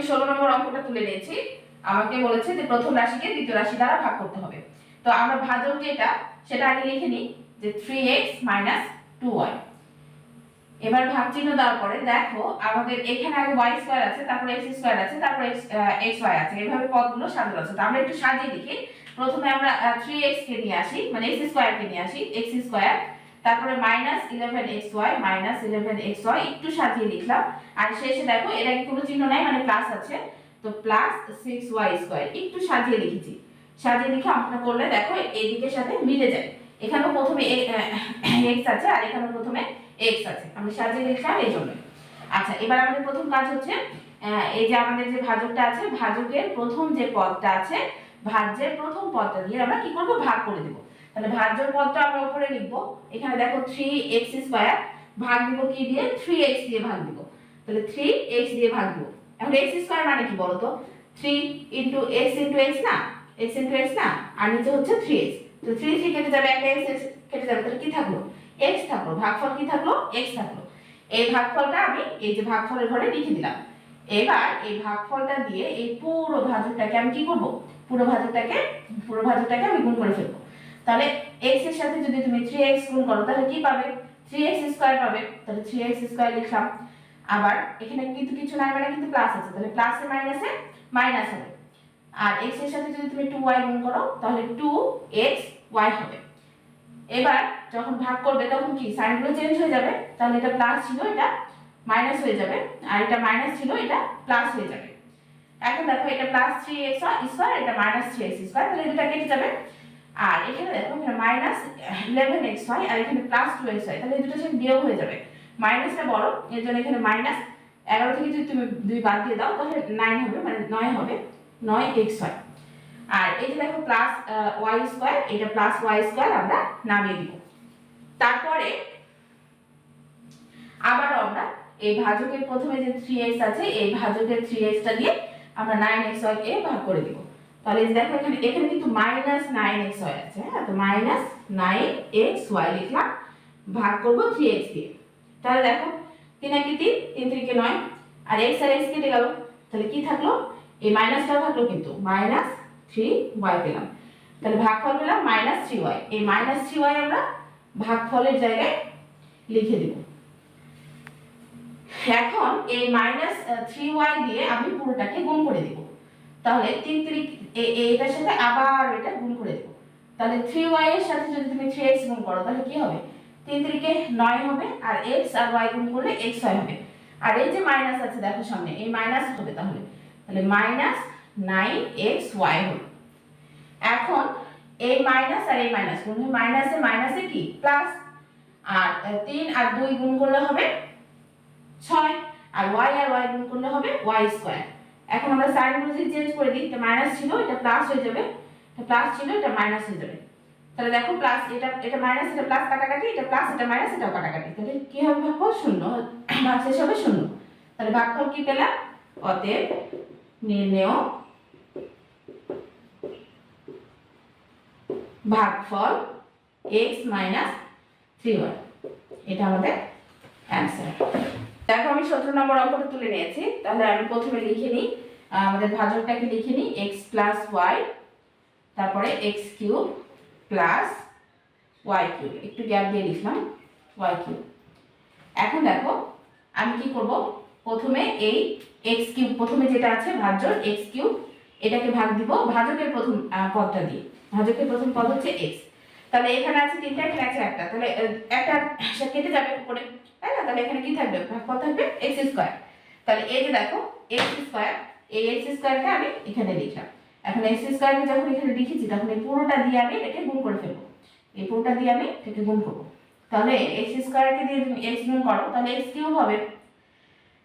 আমি ষোলো নম্বর অঙ্কটা তুলে নিয়েছি। আমাকে বলেছে যে প্রথম রাশিকে দ্বিতীয় রাশি দ্বারা ভাগ করতে হবে। তো আমরা ভাজক যেটা, সেটা আগে লিখে নিই যে three x minus two y এবার ভাগ চিহ্ন দেওয়ার পরে দেখো আমাদের এখানে আগে ওয়াই স্কোয়ার আছে, তারপরে এক্স স্কোয়ার আছে, তারপরে এক্স ওয়াই আছে। এভাবে পদগুলো সাজানো আছে। তো আমরা একটু সাজিয়ে লিখি প্রথমে আমরা থ্রি এক্স কে নিয়ে আসি মানে এক্স স্কোয়ার কে নিয়ে আসি এক্স স্কোয়ার তারপরে minus eleven x y minus eleven x y একটু সাজিয়ে লিখলাম। আর শেষে দেখো, এর আগে কোনো চিহ্ন নাই মানে প্লাস আছে। তো প্লাস সিক্স ওয়াই স্কোয়ার একটু সাজিয়ে লিখেছি। সাজিয়ে লিখে অঙ্কটা করলে দেখো এই দিকের সাথে মিলে যায়। এখানেও প্রথমে এক্স আছে, আর এখানেও প্রথমে এক্স আছে। আমি সাজিয়ে লিখলাম এই জন্য আচ্ছা এবার আমাদের প্রথম কাজ হচ্ছে এই যে আমাদের যে ভাজকটা আছে, ভাজকের প্রথম যে পদটা আছে, ভাজ্যের প্রথম পদটা দিয়ে আমরা কি করব? ভাগ করে দেব। তাহলে ভাজ্যর পদটা আমরা উপরে লিখব। এখানে দেখো থ্রি এক্স স্কোয়ার ভাগ দিব কি দিয়ে? থ্রি এক্স দিয়ে ভাগ দিব। তাহলে থ্রি এক্স দিয়ে ভাগ দিব। এখন এক্স স্কোয়ার মানে কি বলতো? Three into x into x না? এক্স ইন্টু এক্স না? আর নিচে হচ্ছে থ্রি এক্স তো থ্রি থ্রি কেটে যাবে একটা এক্স কেটে যাবে। তাহলে কি থাকল? এক্স থাকল। ভাগফল কি থাকল? এক্স থাকল। এই ভাগফলটা আমি এই যে ভাগফলের ঘরে লিখে দিলাম। এবার এই ভাগফলটা দিয়ে এই পুরো ভাজকটাকে আমি কি করব? পুরো ভাজকটাকে পুরো ভাজকটাকে আমি গুণ করে ফেলব। তাহলে এক্সের সাথে যদি তুমি থ্রি এক্স গুণ করো, তাহলে কি পাবে? থ্রি এক্স স্কোয়ার পাবে। তাহলে থ্রি এক্স স্কোয়ার লিখলাম। আবার এখানে কিন্তু কিছু নাই মানে কিন্তু প্লাস আছে। তাহলে প্লাসে মাইনাসে মাইনাস হবে। আর এক্সের সাথে যদি তুমি টু ওয়াই গুণ করো, তাহলে টু এক্স ওয়াই হবে। এবার যখন ভাগ করবে, তখন কি? সাইন সাইনগুলো চেঞ্জ হয়ে যাবে। তাহলে এটা প্লাস ছিল, এটা মাইনাস হয়ে যাবে। আর এটা মাইনাস ছিল, এটা প্লাস হয়ে যাবে। এখন দেখো, এটা প্লাস থ্রি এক্স স্কোয়ার এটা মাইনাস থ্রি এক্স স্কোয়ার তাহলে এটা কেটে যাবে। আর এখানে দেখো, এখানে মাইনাস ইলেভেন এক্স হয় আর এখানে প্লাস টু এক্স হয় তাহলে দুটো সাথে বিয়োগ হয়ে যাবে। মাইনাসটা বড়, এর জন্য এখানে মাইনাস এগারো থেকে যদি তুমি দুই বাদ দিয়ে দাও, তাহলে নাইন হবে মানে নয় হবে, নয় এক্স হয় আর এই যে দেখো প্লাস ওয়াই স্কোয়ার এটা প্লাস ওয়াই স্কোয়ার আমরা নামিয়ে দিব। তারপরে আবারও আমরা এই ভাজকের প্রথমে যে থ্রি এক্স আছে, এই ভাজকের থ্রি এক্সটা দিয়ে আমরা নাইন এক্স ওয়াই কে ভাগ করে দিব। তাহলে দেখো এখানে এখানে কিন্তু মাইনাস নাইন এক্স ওয়াই আছে হ্যাঁ? তো মাইনাস নাইন এক্স ওয়াই লিখলাম, ভাগ করব থ্রি এক্স দিয়ে। তাহলে দেখো, তিন একে তিন তিন তিরিকে নয়, আর এক্স আর এক্স কেটে গেল। তাহলে কি থাকল? এই মাইনাসটাও থাকল কিন্তু মাইনাস থ্রি ওয়াই পেলাম। তাহলে ভাগফল পেলাম মাইনাস থ্রি ওয়াই এই মাইনাস থ্রি ওয়াই আমরা ভাগফলের জায়গায় লিখে দেব। এখন এই মাইনাস থ্রি ওয়াই দিয়ে আমি পুরোটাকে গুণ করে দেব। তাহলে তিন তিরিক এটার সাথে আবার এটা গুণ করে দেব। তাহলে থ্রি ওয়াই এর সাথে যদি তুমি থ্রি এক্স গুণ করো, তাহলে কি হবে? তিন তিরিকে নয় হবে, আর এক্স আর ওয়াই গুণ করলে এক্স ওয়াই হবে। আর এই যে মাইনাস আছে, দেখো সামনে, এই মাইনাস হবে তাহলে। তাহলে মাইনাস নাইন এক্স ওয়াই হলো। এখন এই মাইনাস আর এই মাইনাস গুণ মাইনাসে মাইনাসে কি? প্লাস আর তিন আর দুই গুণ করলে হবে ছয়। আর ওয়াই আর ওয়াই গুণ করলে হবে ওয়াই স্কোয়ার এখন আমরা সাইনগুলো যদি চেঞ্জ করে দিই, এটা মাইনাস ছিল, এটা প্লাস হয়ে যাবে। এটা প্লাস ছিল, এটা মাইনাস হয়ে যাবে। তাহলে দেখো প্লাস এটা এটা মাইনাস এটা প্লাস কাটাকাটি, এটা প্লাস এটা মাইনাস এটাও কাটাকাটি। তাহলে কি হবে ভাগফল? শূন্য। ভাগ শেষ হবে শূন্য। তাহলে ভাগফল কি পেলাম? অতএব নির্ণেয় ভাগফল x মাইনাস থ্রি ওয়াই এটা আমাদের অ্যান্সার দেখো, আমি সতেরো নম্বর অঙ্কটা তুলে নিয়েছি। তাহলে আমি প্রথমে লিখে নিই। আমাদের ভাজকটাকে লিখে নিই। এক্স প্লাস ওয়াই তারপরে x cube plus y cube একটু গ্যাপ দিয়ে লিখলাম ওয়াই কিউব এখন দেখো, আমি কি করব? প্রথমে এই এক্স কিউব প্রথমে যেটা আছে ভাজ্য এক্স কিউব এটাকে ভাগ দিব ভাজকের প্রথম পদটা দিয়ে। ভাজকের প্রথম পদ হচ্ছে এক্স তাহলে এখানে আছে তিনটা, এখানে আছে একটা। তাহলে একটা কেটে যাবে উপরে। তাই না? তাহলে এখানে কি থাকবে? ভাগফল থাকবে এক্স স্কোয়ার তাহলে এই যে দেখো এক্স স্কোয়ার এই এক্স স্কোয়ারকে আমি এখানে লিখলাম। এখন এক্স স্কোয়ারকে যখন এখানে লিখেছি, তখন এই পুরোটা দিয়ে আমি এটাকে গুণ করে ফেলব। এই পুরোটা দিয়ে আমি এটাকে গুণ করব। তাহলে এক্স স্কোয়ারকে দিয়ে তুমি এক্স গুণ করো, তাহলে এক্স কিউব হবে?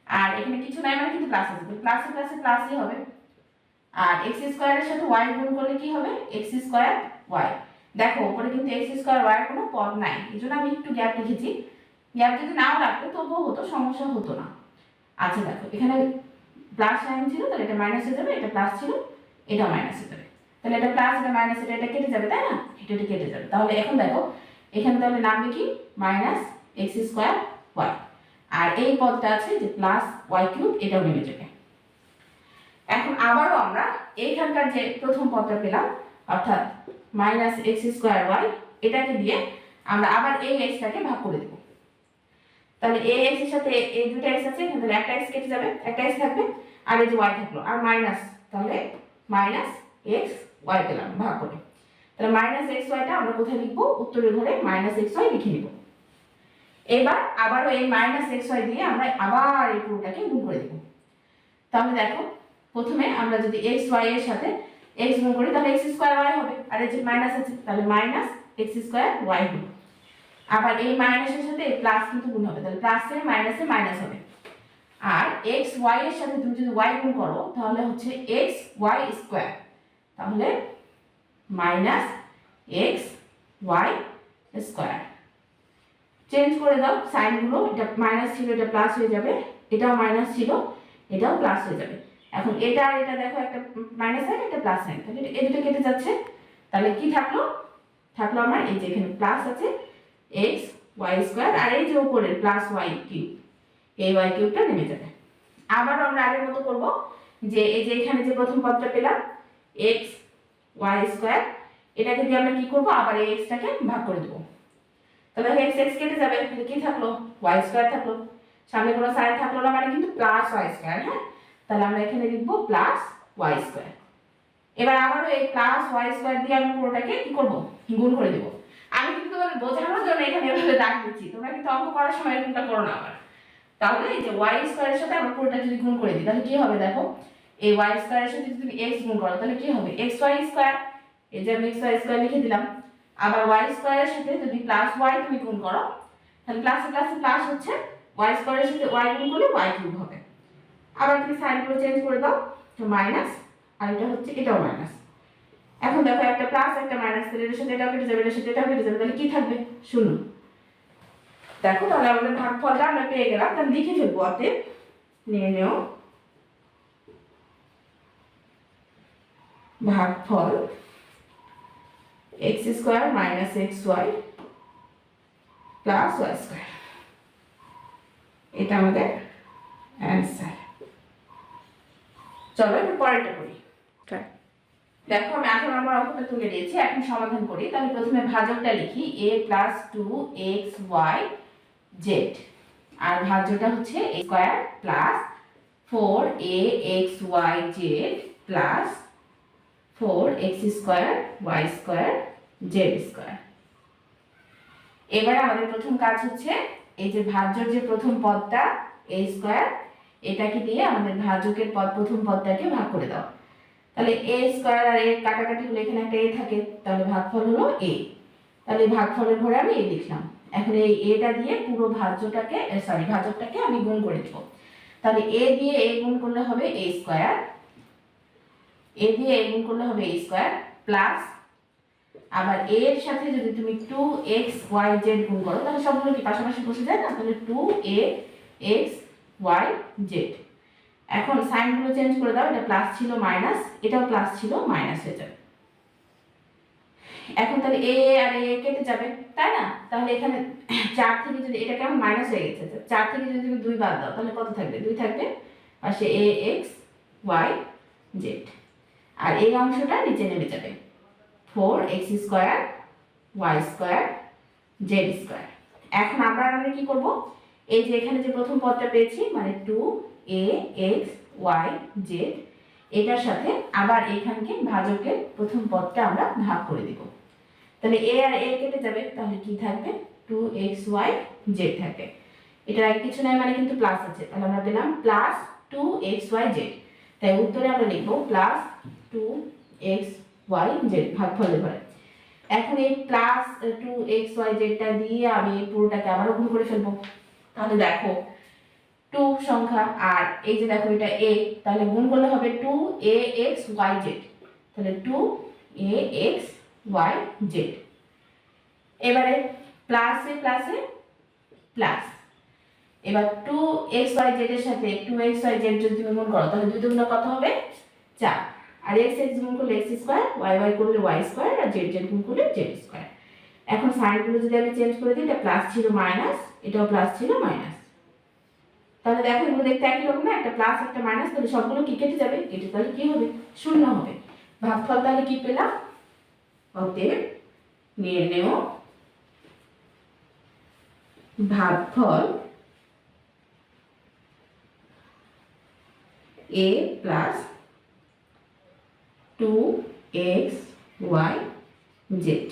আর এখানে কিছু নাই মানে কিন্তু প্লাস আছে। প্লাসে প্লাসে প্লাসই হবে। আর এক্স স্কোয়ারের সাথে ওয়াই গুণ করলে কি হবে? এক্স স্কোয়ার ওয়াই দেখো, উপরে কিন্তু এক্স স্কোয়ার ওয়াই কোনো পদ নাই। এই জন্য আমি একটু গ্যাপ লিখেছি। গ্যাপ যদি নাও রাখতো, তবুও হতো, সমস্যা হতো না। আচ্ছা দেখো, এখানে প্লাস সাইন ছিল, তাহলে এটা মাইনাস হয়ে যাবে, এটা প্লাস ছিল এটা মাইনাস হয়ে যাবে। তাহলে এটা প্লাস এটা মাইনাস এটা এটা কেটে যাবে, তাই না? এটা এটা কেটে যাবে। তাহলে এখন দেখো, এখানে তাহলে নামবে কি? মাইনাস এক্স স্কোয়ার ওয়াই আর এই পদটা আছে যে প্লাস ওয়াই কিউব এটাও নেমে যাবে। এখন আবারও আমরা এইখানকার যে প্রথম পদটা পেলাম, অর্থাৎ মাইনাস এক্স স্কোয়ার ওয়াই এটাকে দিয়ে আমরা আবার এই এক্সটাকে ভাগ করে দেবো। তাহলে এ এক্সের সাথে এই দুটো এক্স আছে, তাহলে একটা এক্স কেটে যাবে, একটা এক্স থাকবে, আর এই যে ওয়াই থাকল, আর মাইনাস তাহলে মাইনাস এক্স ওয়াই পেলাম, ভাগ করে। তাহলে মাইনাস এক্স ওয়াইটা আমরা কোথায় লিখব? উত্তরের ঘরে মাইনাস এক্স ওয়াই লিখে নিব। এবার আবারও এই মাইনাস এক্স ওয়াই দিয়ে আমরা আবার এই পুরোটাকে গুণ করে দেবো। তাহলে দেখো, প্রথমে আমরা যদি এক্স ওয়াই এর সাথে এক্স গুণ করি, তাহলে এক্স স্কোয়ার ওয়াই হবে। আর এই যে মাইনাস আছে, তাহলে মাইনাস এক্স স্কোয়ার ওয়াই হলো আবার এই মাইনাসের সাথে প্লাস কিন্তু গুণ হবে। তাহলে প্লাসে মাইনাসে মাইনাস হবে। আর এক্স ওয়াই এর সাথে তুমি যদি ওয়াই গুণ করো, তাহলে হচ্ছে এক্স ওয়াই স্কোয়ার তাহলে minus x y square change করে দাও সাইনগুলো এটা মাইনাস ছিল, এটা প্লাস হয়ে যাবে। এটাও মাইনাস ছিল, এটাও প্লাস হয়ে যাবে। এখন এটা আর এটা দেখো, একটা মাইনাস সাইন একটা প্লাস সাইন তাহলে এই দুটো কেটে যাচ্ছে। তাহলে কি থাকল? থাকল আমার এই যে এখানে প্লাস আছে। এক্স ওয়াই স্কোয়ার আর এই যে উপরের প্লাস ওয়াই কিউব এই ওয়াই কিউবটা নেমে যাবে। আবার আমরা আগের মতো করব যে, এই যে এখানে যে প্রথম পদটা পেলাম এক্স ওয়াই স্কোয়ার এটাকে দিয়ে আমরা কি করব? আবার এই এক্সটাকে ভাগ করে দেবো। তাহলে এক্স এক্স কেটে যাবে তাহলে কি থাকল? ওয়াই স্কোয়ার থাকল। সামনে কোনো সাইন থাকল না মানে কিন্তু প্লাস ওয়াই স্কোয়ার হ্যাঁ? তাহলে আমরা এখানে লিখব প্লাস ওয়াই স্কোয়ার এবার আবারও এই প্লাস ওয়াই স্কোয়ার দিয়ে আমি পুরোটাকে কি করব? গুণ করে দেবো। আমি তোমাদের বোঝানোর জন্য এখানে এভাবে দাগ দিচ্ছি। তোমরা কিন্তু অঙ্ক করার সময় এরকমটা করো না আবার। তাহলে এই যে ওয়াই স্কোয়ারের সাথে আমরা পুরোটা যদি গুণ করে দিই, তাহলে কি হবে দেখো? এই ওয়াই স্কোয়ারের সাথে যদি তুমি এক্স গুণ করো, তাহলে কি হবে? এক্স ওয়াই স্কোয়ার এই যে আমি এক্স ওয়াই স্কোয়ার লিখে দিলাম। আবার ওয়াই স্কোয়ারের সাথে যদি প্লাস ওয়াই তুমি গুণ করো, তাহলে প্লাসে প্লাসে প্লাস হচ্ছে ওয়াই স্কোয়ারের সাথে ওয়াই গুণ করলে ওয়াই কিউব হবে। আবার তুমি সাইনগুলো চেঞ্জ করে দাও, তো মাইনাস আর এটা হচ্ছে, এটাও মাইনাস এখন দেখো একটা প্লাস একটা মাইনাস তাহলে এটার সাথে এটাও কেটে যাবে এটার সাথে এটাও কেটে যাবে, তাহলে কি থাকবে? শূন্য। দেখো তাহলে আমাদের ভাগফলটা আমরা পেয়ে গেলাম, তাহলে লিখে ফেলব অতএব, নিয়ে নেও। ভাগফল x square minus x y plus y square এটা আমাদের অ্যান্সার চলো এবার পরেরটা করি। দেখো, আমি আঠারো নম্বর অঙ্কটা তুলে দিয়েছি এখন সমাধান করি। তাহলে প্রথমে ভাজকটা লিখি a plus two x y z আর ভাজ্যটা হচ্ছে square plus four a x y z plus four x square y square z square এবারে আমাদের প্রথম কাজ হচ্ছে, এই যে ভাজ্যর যে প্রথম পদটা এ স্কোয়ার এটাকে দিয়ে আমাদের ভাজকের পদ, প্রথম পদটাকে ভাগ করে দাও। তাহলে এ স্কোয়ার আর এর কাটাকাটি হলে এখানে একটা এ থাকে, তাহলে ভাগফল হলো এ তাহলে ভাগফলের ঘরে আমি এ লিখলাম। এখন এই এটা দিয়ে পুরো ভাজ্যটাকে সরি ভাজকটাকে আমি গুণ করে দেবো তাহলে এ দিয়ে এ গুণ করলে হবে এ স্কোয়ার এ দিয়ে এ গুণ করলে হবে এ স্কোয়ার প্লাস আবার এর সাথে যদি তুমি টু এক্স ওয়াই জেড গুণ করো, তাহলে সবগুলো কি পাশাপাশি বসে যায় না? তাহলে two a x y z এখন সাইনগুলো চেঞ্জ করে দাও, এটা প্লাস ছিল মাইনাস এটাও প্লাস ছিল মাইনাস হয়ে যাবে। এখন তাহলে এ আর এ কেটে যাবে, তাই না? তাহলে এখানে চার থেকে যদি, এটা কেমন? মাইনাস হয়ে গেছে। চার থেকে যদি তুমি দুই বাদ দাও, তাহলে কত থাকবে? দুই থাকবে পাশে এ এক্স ওয়াই জেড আর এই অংশটা নিচে নেমে যাবে। Four x square y square z square এখন আমরা আমরা কি করব? এই যে এখানে যে প্রথম পদটা পেয়েছি মানে two a x y z এটার সাথে আবার এখানকে ভাজকের প্রথম পদটা আমরা ভাগ করে দিব। তাহলে এ আর এ কেটে যাবে, তাহলে কি থাকবে? টু এক্স ওয়াই জেড থাকবে। আগে কিছু নাই মানে কিন্তু প্লাস আছে। তাহলে আমরা পেলাম plus two x y z তাই উত্তরে আমরা লিখব plus two x y z ভাগফলের ঘরে। এখন এই প্লাস টু এক্স ওয়াই জেডটা দিয়ে আমি পুরোটাকে আবারও গুণ করে ফেলব। তাহলে দেখো টু সংখ্যা আর এই যে দেখো এটা এ তাহলে গুণ করলে হবে two a x y z তাহলে two a x y z এবারে প্লাসে প্লাসে প্লাস এবার টু এক্স ওয়াই জেড এর সাথে টু এক্স ওয়াই জেড যদি তুমি গুণ করো, তাহলে দুই দুগুণ কত হবে? চার। আর এক্স এক্স গুণ করলে এক্স স্কোয়ার ওয়াই ওয়াই করলে ওয়াই স্কোয়ার আর জেড জেড গুণ করলে জেড স্কোয়ার এখন সাইনগুলো যদি আমি চেঞ্জ করে দিই, এটা প্লাস ছিল মাইনাস এটাও প্লাস ছিল মাইনাস তাহলে দেখো, এগুলো দেখতে একই রকম না? একটা প্লাস একটা মাইনাস তাহলে সবগুলো কি কেটে যাবে? কেটে তাহলে কি হবে? শূন্য হবে। ভাগফল তাহলে কি পেলাম? অতএব নির্ণেয় ভাগফল a plus two x y z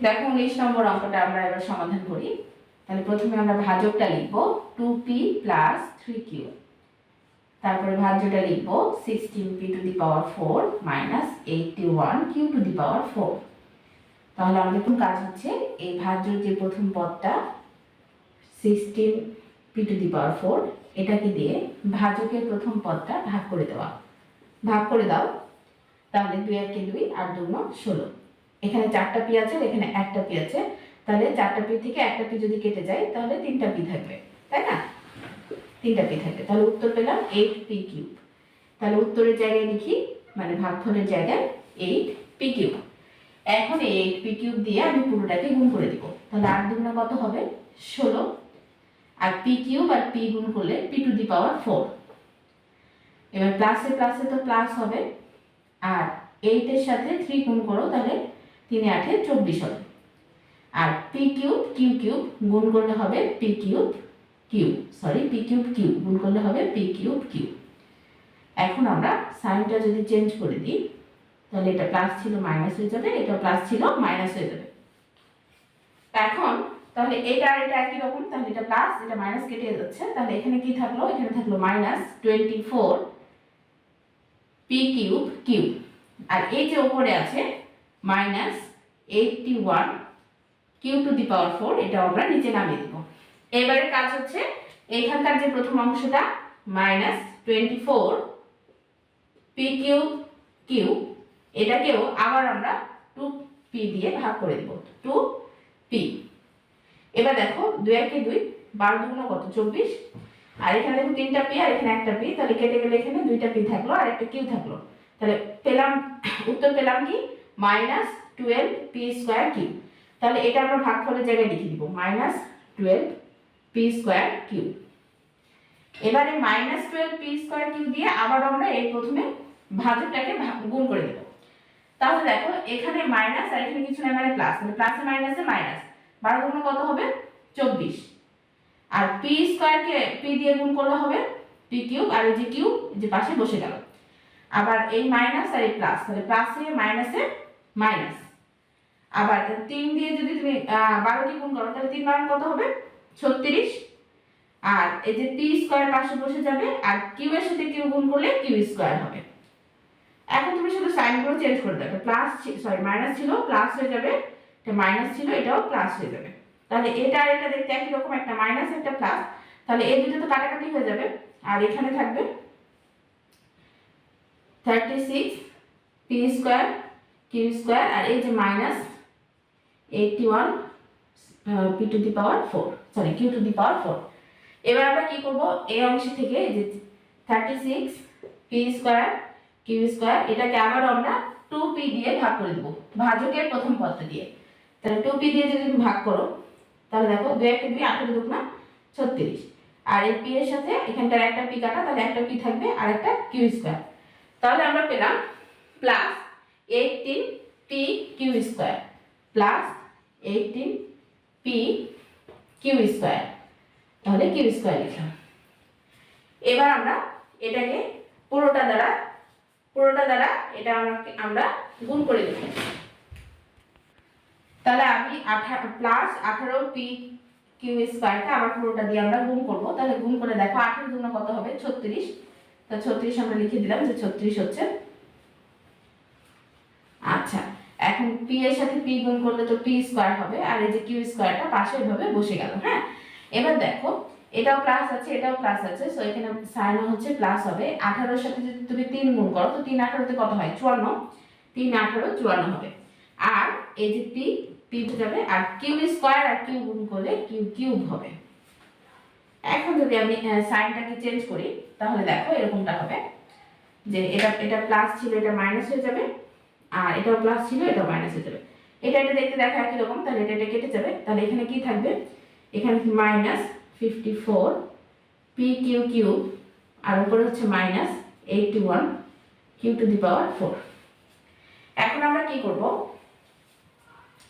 দেখো উনিশ নম্বর অঙ্কটা আমরা এবার সমাধান করি। তাহলে প্রথমে আমরা ভাজকটা লিখব two p plus three q তারপরে ভাজ্যটা লিখব sixteen p to the power four minus eighty one q to the power four তাহলে আমাদের কোন কাজ হচ্ছে? এই ভাজ্যর যে প্রথম পদটা sixteen p to the power four এটাকে দিয়ে ভাজকের প্রথম পদটা ভাগ করে দেওয়া। ভাগ করে দাও। তাহলে দুই, একে, দুই আর দুগুণ ষোলো। এখানে চারটা পি আছে এখানে একটা পি আছে। তাহলে চারটা পি থেকে একটা পি যদি কেটে যায়, তাহলে তিনটা পি থাকবে, তাই না? তিনটা পি থাকবে। তাহলে উত্তর পেলাম এইট পি কিউব তাহলে উত্তরের জায়গায় লিখি মানে ভাগফলের জায়গায় এইট পি কিউব এখন এই এইট পি কিউব দিয়ে আমি পুরোটাকে গুণ করে দিব। তাহলে আট দুগুণে কত হবে? ষোলো। আর পি কিউব আর পি গুণ করলে p to the power four এবার প্লাসে প্লাসে তো প্লাস হবে। আর এইটের সাথে থ্রি গুণ করো, তাহলে তিনে আঠে চব্বিশ হবে। আর পি কিউব কিউ কিউব গুণ করলে হবে p cube q sorry p cube q গুণ করলে হবে পি কিউব কিউ এখন আমরা সাইনটা যদি চেঞ্জ করে দিই, তাহলে এটা প্লাস ছিল মাইনাস হয়ে যাবে, এটা প্লাস ছিল মাইনাস হয়ে যাবে। এখন তাহলে এটা আর এটা একই রকম, তাহলে এটা প্লাস এটা মাইনাস কেটে যাচ্ছে। তাহলে এখানে কি থাকল? এখানে থাকল minus twenty four p cube cube আর এই যে উপরে আছে minus eighty one q to the power four এটা আমরা নিচে নামিয়ে দেবো। এবারে কাজ হচ্ছে এখানকার যে প্রথম অংশটা minus twenty four p q q এটাকেও আবার আমরা টু পি দিয়ে ভাগ করে দেবো। টু পি এবার দেখো, দুই একে দুই, বারো দুগুণ কত? চব্বিশ। আর এখানে দেখো তিনটা পি আর এখানে একটা পি তাহলে কেটে গেলে এখানে দুইটা পি থাকল, আর একটা কিউ থাকল। তাহলে পেলাম, উত্তর পেলাম কি? Minus twelve p square q. তাহলে এটা আমরা ভাগফলের জায়গায় লিখে দিব, minus twelve p square q. এবারে minus twelve p square q দিয়ে আবার আমরা এই প্রথমে ভাজকটাকে গুণ করে দেবো তাহলে দেখো, এখানে মাইনাস আর এখানে কিছু না মানে প্লাস মানে প্লাসে মাইনাসে মাইনাস বারো গুণ কত হবে? চব্বিশ। আর পি স্কোয়ারকে পি দিয়ে গুণ করলে হবে? পি কিউব, আর যে কিউব যে পাশে বসে গেল। আবার এই মাইনাস আর এই প্লাস তাহলে প্লাসে মাইনাসে মাইনাস। আবার তিন দিয়ে যদি তুমি বারোকে গুণ করো, তাহলে তিন বার কত হবে? ছত্রিশ। আর এই যে পি স্কোয়ার পাশে বসে যাবে, আর কিউ এর সাথে কিউ গুণ করলে কিউ স্কোয়ার হবে। এখন তুমি শুধু সাইনগুলো চেঞ্জ করে দেবে প্লাস সরি মাইনাস ছিল প্লাস হয়ে যাবে, এটা মাইনাস ছিল, এটাও প্লাস হয়ে যাবে। তাহলে এটা আর এটা দেখতে একই রকম, একটা মাইনাস একটা প্লাস তাহলে এই দুটো তো কাটাকাটি হয়ে যাবে। আর এখানে থাকবে thirty six p square q square আর এই যে minus eighty one p to the power four sorry q to the power four. এবার আমরা কি করব? এই অংশ থেকে যে thirty six p square, q square, এটাকে আবার আমরা টু পি দিয়ে ভাগ করে দেবো, ভাজকের প্রথম পদটা দিয়ে। তাহলে টু পি দিয়ে যদি তুমি ভাগ করো, তাহলে দেখো দুই একটা দুই আঠেরো দুক না ছত্রিশ। আর এই পি এর সাথে এখানটার একটা পি কাটা, তাহলে একটা পি থাকবে আর একটা কিউ স্কোয়ার। তাহলে আমরা পেলাম plus eighteen p q square plus eighteen p q square তাহলে কিউ স্কোয়ার লিখলাম। এবার আমরা এটাকে পুরোটা দ্বারা পুরোটা দ্বারা এটা আমরা আমরা গুণ করে দেব তাহলে আমি আঠারো প্লাস আঠারো পি কিউ স্কোয়ারটা আবার পুরোটা দিয়ে আমরা গুণ করব। তাহলে গুণ করে দেখো আঠারো জন্য কত হবে? ছত্রিশ। তা ছত্রিশ আমরা লিখে দিলাম যে ছত্রিশ হচ্ছে আচ্ছা এখন পি এর সাথে পি গুণ করলে তো পি স্কোয়ার হবে, আর এই যে কিউ স্কোয়ারটা পাশে এভাবে বসে গেল হ্যাঁ? এবার দেখো, এটাও প্লাস আছে, এটাও প্লাস আছে সো এখানে সাইন হচ্ছে প্লাস হবে। আঠারোর সাথে যদি তুমি তিন গুণ করো, তো তিন আঠারোতে কত হয়? চুয়ান্ন। তিন আঠারো, চুয়ান্ন হবে। আর এই যে পি পি যাবে, আর কিউ স্কোয়ার আর কিউ গুণ করলে কিউ কিউব হবে। এখন যদি আমি সাইনটাকে চেঞ্জ করি, তাহলে দেখো এরকমটা হবে, যে এটা এটা প্লাস ছিল, এটা মাইনাস হয়ে যাবে। আর এটাও প্লাস ছিল এটাও মাইনাস হয়ে যাবে। এটা এটা দেখতে দেখা একই রকম, তাহলে এটা এটা কেটে যাবে। তাহলে এখানে কি থাকবে? এখানে minus fifty four p q q আর উপরে হচ্ছে minus eighty one q to the power four এখন আমরা কি করব?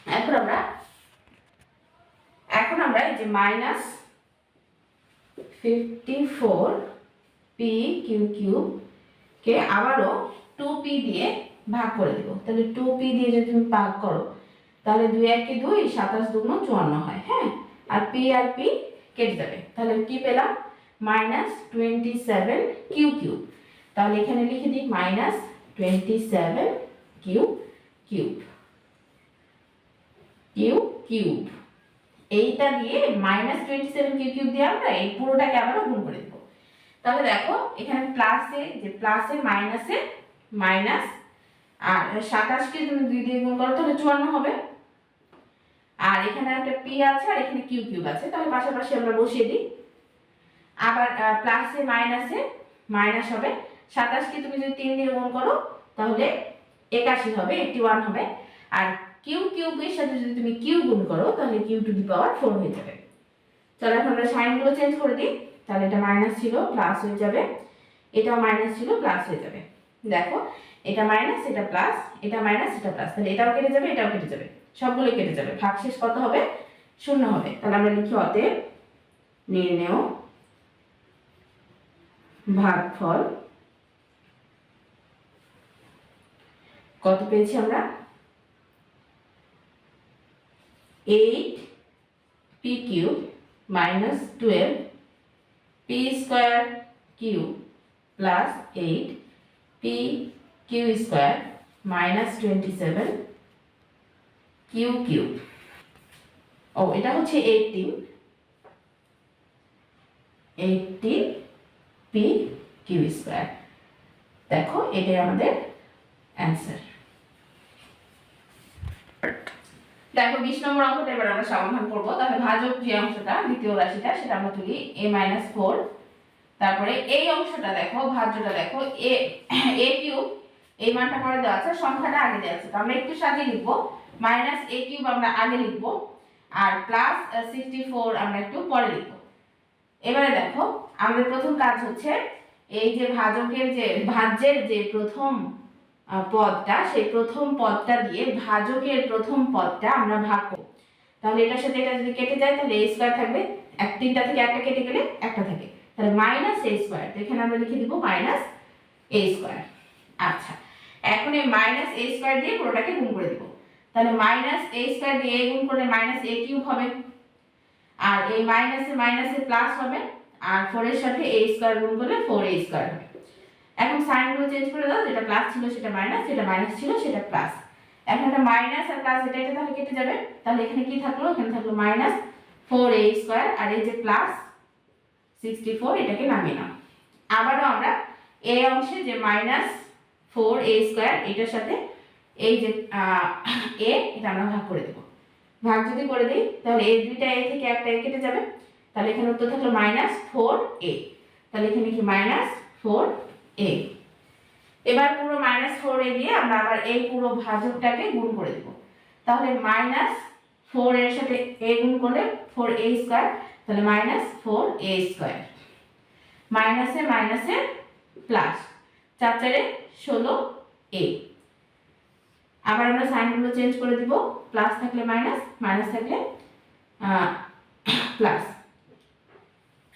এখন আমরা এখন আমরা এই যে minus fifty four p q q কে আবারও টু পি দিয়ে ভাগ করে দেবো। তাহলে টু পি দিয়ে যদি তুমি ভাগ করো, তাহলে দুই একে দুই? সাতাশ দুগুণ চুয়ান্ন হয় হ্যাঁ? আর পি আর পি কেটে যাবে। তাহলে কি পেলাম? Minus twenty seven q cube. তাহলে এখানে লিখে দিই minus twenty seven q cube. Q cube. এইটা দিয়ে minus twenty seven q cube দিয়ে আমরা এই পুরোটাকে আবারও গুণ করে দেবো। তাহলে দেখো, এখানে প্লাসে যে প্লাসে মাইনাসে মাইনাস আর সাতাশকে তুমি দুই দিয়ে গুণ করো, তাহলে চুয়ান্ন হবে। আর এখানে একটা পি আছে, আর এখানে কিউ কিউব আছে, তাহলে পাশাপাশি আমরা বসিয়ে দিই। আবার প্লাসে মাইনাসে মাইনাস হবে। সাতাশকে তুমি যদি তিন দিয়ে গুণ করো, তাহলে একাশি হবে এইটটি ওয়ান হবে। আর কিউ কিউবের সাথে যদি তুমি কিউ গুণ করো, তাহলে q to the power four হয়ে যাবে। চলো এখন আমরা সাইনগুলো চেঞ্জ করে দিই। তাহলে এটা মাইনাস ছিল প্লাস হয়ে যাবে। এটাও মাইনাস ছিল প্লাস হয়ে যাবে। দেখো, এটা মাইনাস এটা প্লাস এটা মাইনাস এটা প্লাস তাহলে এটাও কেটে যাবে, এটাও কেটে যাবে। সবগুলো কেটে যাবে। ভাগশেষ কত হবে? শূন্য হবে। তাহলে আমরা লিখি অতএব নির্ণেয় ভাগফল। কত পেয়েছি আমরা? Eight p q minus twelve p square q plus eight p q square minus twenty seven q cube ও, এটা হচ্ছে eighteen eighteen p q square দেখো, এটাই আমাদের অ্যান্সার দেখো, বিশ নম্বর অঙ্কটা এবার আমরা সমাধান করব। তাহলে ভাজক যে অংশটা, দ্বিতীয় রাশিটা, সেটা আমরা তুলি এ মাইনাস ফোর তারপরে এই অংশটা দেখো, ভাজ্যটা দেখো, এ এ কিউব, এই মানটা পরে দেওয়া আছে, সংখ্যাটা আগে দেওয়া আছে। তো আমরা একটু সাজিয়ে লিখব, মাইনাস এ কিউব আমরা আগে লিখব, আর প্লাস সিক্সটি ফোর আমরা একটু পরে লিখব। এবারে দেখো, আমাদের প্রথম কাজ হচ্ছে, এই যে ভাজকের যে, ভাজ্যের যে প্রথম পদটা, সেই প্রথম পদটা দিয়ে ভাজকের প্রথম পদটা আমরা ভাগ করব। তাহলে এটার সাথে এটা যদি কেটে যায়, তাহলে এই স্কোয়ার থাকবে, এক তিনটা থেকে একটা কেটে গেলে একটা থাকে। তাহলে মাইনাস এ স্কোয়ার এখানে আমরা লিখে দিব মাইনাস এ স্কোয়ার আচ্ছা এখন এই মাইনাস এ স্কোয়ার দিয়ে পুরোটাকে গুণ করে দিব। তাহলে মাইনাস এ স্কোয়ার দিয়ে এ গুণ করলে মাইনাস এ কিউব হবে। আর এই মাইনাসে মাইনাসে প্লাস হবে, আর ফোরের সাথে এ স্কোয়ার গুণ করলে ফোর এ স্কোয়ার হবে। এখন সাইনগুলো চেঞ্জ করে দাও, যেটা প্লাস ছিল সেটা মাইনাস যেটা মাইনাস ছিল সেটা প্লাস এখন এটা মাইনাস আর প্লাস এটা এটা তাহলে কেটে যাবে। তাহলে এখানে কি থাকল? এখানে থাকল মাইনাস ফোর এ স্কোয়ার আর এই যে প্লাস সিক্সটি ফোর এটাকে নামিয়ে নাও। আবারও আমরা এ অংশে যে মাইনাস ফোর এ স্কোয়ার এটার সাথে এই যে এ, এটা আমরা ভাগ করে দেবো। ভাগ যদি করে দিই, তাহলে এই দুইটা এ থেকে একটা এ কেটে যাবে। তাহলে এখানে উত্তর থাকল মাইনাস ফোর এ তাহলে এখানে কি মাইনাস ফোর এ এবার পুরো মাইনাস ফোর এ দিয়ে আমরা আবার এই পুরো ভাজকটাকে গুণ করে দেবো। তাহলে মাইনাস ফোর এর সাথে এ গুণ করলে ফোর এ স্কোয়ার তাহলে মাইনাস ফোর এ স্কোয়ার মাইনাসে মাইনাসে প্লাস চার চারে ষোলো এ আবার আমরা সাইনগুলো চেঞ্জ করে দিব। প্লাস থাকলে মাইনাস মাইনাস থাকলে প্লাস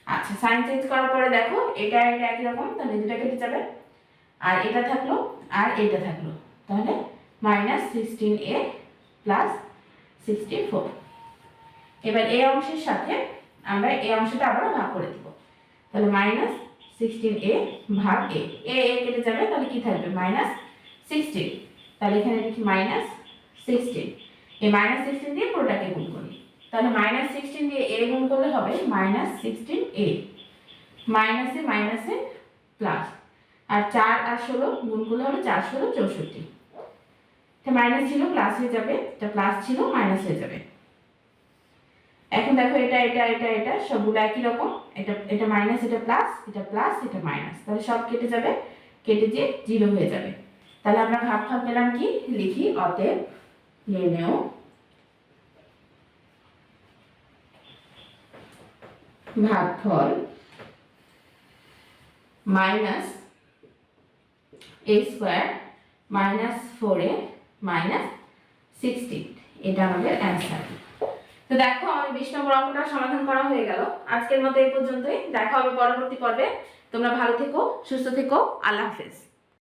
আচ্ছা সাইন চেঞ্জ করার পরে দেখো, এটা এটা একই রকম, তাহলে দুটা কেটে যাবে। আর এটা থাকল, আর এটা থাকল। তাহলে minus sixteen a plus sixty four এবার এই অংশের সাথে আমরা এই অংশটা আবারও ভাগ করে দিব। তাহলে মাইনাস সিক্সটিন এ ভাগ এ এ এ কেটে যাবে, তাহলে কি থাকবে? মাইনাস সিক্সটিন তাহলে এখানে লিখি মাইনাস সিক্সটিন এই মাইনাস সিক্সটিন দিয়ে পুরোটাকে গুণ করি। তাহলে মাইনাস সিক্সটিন দিয়ে এ গুণ করলে হবে মাইনাস সিক্সটিন এ মাইনাসে মাইনাসে প্লাস আর চার আর ষোলো গুণ করলে হবে চার ষোলো চৌষট্টি। মাইনাস ছিল প্লাস হয়ে যাবে। এটা প্লাস ছিল মাইনাস হয়ে যাবে। দেখো এটা এটা এটা এটা, সবগুলো একই রকম। এটা এটা মাইনাস এটা প্লাস এটা প্লাস এটা মাইনাস তাহলে সব কেটে যাবে, কেটে দিয়ে জিরো হয়ে যাবে। তাহলে আমরা ভাগফল পেলাম কি? লিখি অতএব নির্ণেয় ভাগফল minus a square minus four a minus sixteen এটা আমাদের অ্যান্সার তো দেখো, আমাদের বিশ নম্বর অঙ্কটা সমাধান করা হয়ে গেল। আজকের মতো এই পর্যন্তই। দেখা হবে পরবর্তী পর্বে। তোমরা ভালো থেকো, সুস্থ থেকো। আল্লাহ হাফেজ।